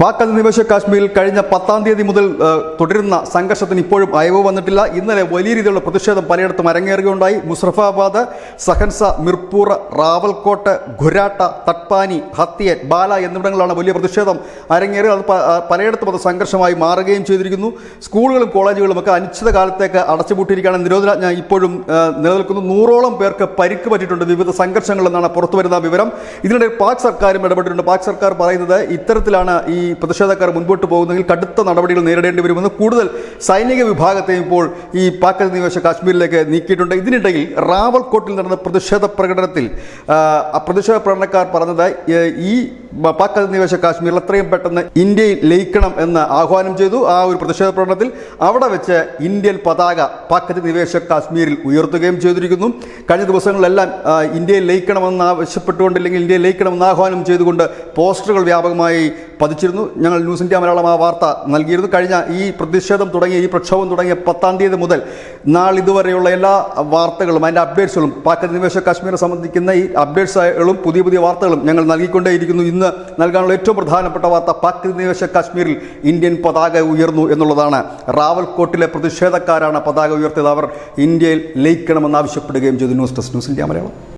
പാക് അധിനിവേശ കാശ്മീരിൽ കഴിഞ്ഞ പത്താം തീയതി മുതൽ തുടരുന്ന സംഘർഷത്തിന് ഇപ്പോഴും അയവ് വന്നിട്ടില്ല. ഇന്നലെ വലിയ രീതിയിലുള്ള പ്രതിഷേധം പലയിടത്തും അരങ്ങേറുകയുണ്ടായി. മുസഫാബാദ് സഹൻസ മിർപൂർ റാവൽകോട്ട് ഖുരാട്ട തട്ട്പാനി ഹത്തിയൻ ബാല എന്നിവിടങ്ങളിലാണ് വലിയ പ്രതിഷേധം അരങ്ങേറി അത് പലയിടത്തും അത് സംഘർഷമായി മാറുകയും ചെയ്തിരിക്കുന്നു. സ്കൂളുകളും കോളേജുകളും ഒക്കെ അനിശ്ചിത കാലത്തേക്ക് അടച്ചുപൂട്ടിയിരിക്കുകയാണ്. നിരോധനാജ്ഞ ഇപ്പോഴും നിലനിൽക്കുന്നു. നൂറോളം പേർക്ക് പരിക്ക് പറ്റിയിട്ടുണ്ട് വിവിധ സംഘർഷങ്ങളെന്നാണ് പുറത്തുവരുന്ന പുറത്തു വരുന്ന വിവരം. ഇതിനിടെ പാക് സർക്കാരും ഇടപെട്ടിട്ടുണ്ട്. പാക് സർക്കാർ പറയുന്നത് ഇത്തരത്തിലാണ് ഈ പ്രതിഷേധക്കാർ മുൻപോട്ട് പോകുന്നെങ്കിൽ കടുത്ത നടപടികൾ നേരിടേണ്ടി വരുമെന്ന് കൂടുതൽ സൈനിക വിഭാഗത്തെയും ഇപ്പോൾ ഈ പാക് അധിനിവേശ കാശ്മീരിലേക്ക് നീക്കിയിട്ടുണ്ട്. ഇതിനിടയിൽ റാവൽകോട്ടിൽ നടന്ന പ്രതിഷേധ പ്രകടനത്തിൽ പ്രതിഷേധ പ്രകടനക്കാർ പറഞ്ഞത് ഈ പാക് അധിനിവേശ കാശ്മീരിൽ എത്രയും പെട്ടെന്ന് ഇന്ത്യയിൽ ലയിക്കണം എന്ന് ആഹ്വാനം ചെയ്തു. ആ ഒരു പ്രതിഷേധ പ്രകടനത്തിൽ അവിടെ വെച്ച് ഇന്ത്യൻ പതാക പാക് അധിനിവേശ കാശ്മീരിൽ ഉയർത്തുകയും ചെയ്തിരിക്കുന്നു. കഴിഞ്ഞ ദിവസങ്ങളിലെല്ലാം ഇന്ത്യയിൽ ലയിക്കണമെന്ന് ആവശ്യപ്പെട്ടുകൊണ്ട് അല്ലെങ്കിൽ ഇന്ത്യയിൽ ലയിക്കണമെന്ന് ആഹ്വാനം ചെയ്തുകൊണ്ട് പോസ്റ്ററുകൾ വ്യാപകമായി പതിച്ചിരുന്നു. ഞങ്ങൾ ന്യൂസ് ഇന്ത്യ മലയാളം ആ വാർത്ത നൽകിയിരുന്നു. കഴിഞ്ഞ ഈ പ്രതിഷേധം തുടങ്ങിയ ഈ പ്രക്ഷോഭം തുടങ്ങിയ പത്താം തീയതി മുതൽ നാളിതുവരെയുള്ള എല്ലാ വാർത്തകളും അതിന്റെ അപ്ഡേറ്റ്സുകളും പാക് അധിനിവേശ കാശ്മീരെ സംബന്ധിക്കുന്ന ഈ അപ്ഡേറ്റ്സുകളും പുതിയ പുതിയ വാർത്തകളും ഞങ്ങൾ നൽകിക്കൊണ്ടേയിരിക്കുന്നു. ഇന്ന് നൽകാനുള്ള ഏറ്റവും പ്രധാനപ്പെട്ട വാർത്ത പാക് അധിനിവേശ കാശ്മീരിൽ ഇന്ത്യൻ പതാക ഉയർന്നു എന്നുള്ളതാണ്. റാവൽകോട്ടിലെ പ്രതിഷേധക്കാരാണ് പതാക ഉയർത്തിയത്. അവർ ഇന്ത്യയിൽ ലയിക്കണമെന്ന് ആവശ്യപ്പെടുകയും ചെയ്തു. News desk news India Malayalam.